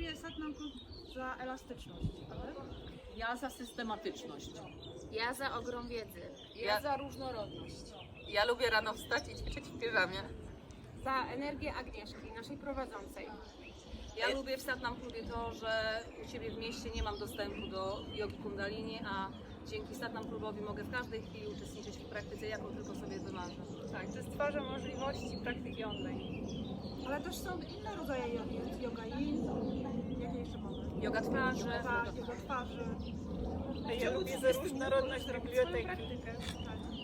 lubię Satnam Club za elastyczność. Ale Ja za systematyczność. Ja za ogrom wiedzy. Ja- za różnorodność. Ja lubię rano wstać i ćwiczyć w piżamie. Za energię Agnieszki, naszej prowadzącej. Ja lubię w Satnam Klubie to, że u siebie w mieście nie mam dostępu do jogi kundalini, a dzięki Satnam Klubowi mogę w każdej chwili uczestniczyć w praktyce, jaką tylko sobie wymarzę. Tak, to stwarza możliwości praktyki online. Ale też są inne rodzaje jogi. Jest yoga yin, Yoga twarzy. Yoga, yoga twarzy. Ja lubię różnorodność biblioteki.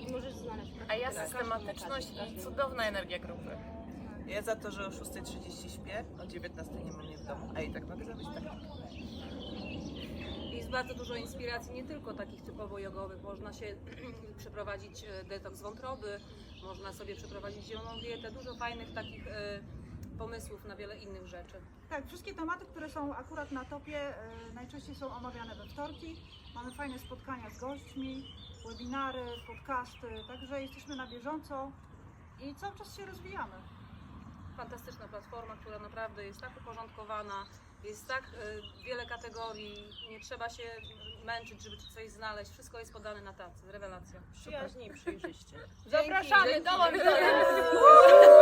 I możesz znaleźć A ja systematyczność i cudowna energia grupy. Ja za to, że o 6.30 śpię, o 19.00 nie mam mnie w domu, a i tak mogę zrobić tak. Jest bardzo dużo inspiracji, nie tylko takich typowo jogowych. Można się przeprowadzić e, detoks wątroby, można sobie przeprowadzić zieloną dietę. Dużo fajnych takich e, pomysłów na wiele innych rzeczy. Tak, wszystkie tematy, które są akurat na topie, e, najczęściej są omawiane we wtorki. Mamy fajne spotkania z gośćmi, webinary, podcasty, także jesteśmy na bieżąco i cały czas się rozwijamy. Fantastyczna platforma, która naprawdę jest tak uporządkowana, jest tak e, wiele kategorii, nie trzeba się męczyć, żeby coś znaleźć. Wszystko jest podane na tacy. Rewelacja. Przyjaźnie i przejrzyście. Zapraszamy, dzięki. dołącz do nas!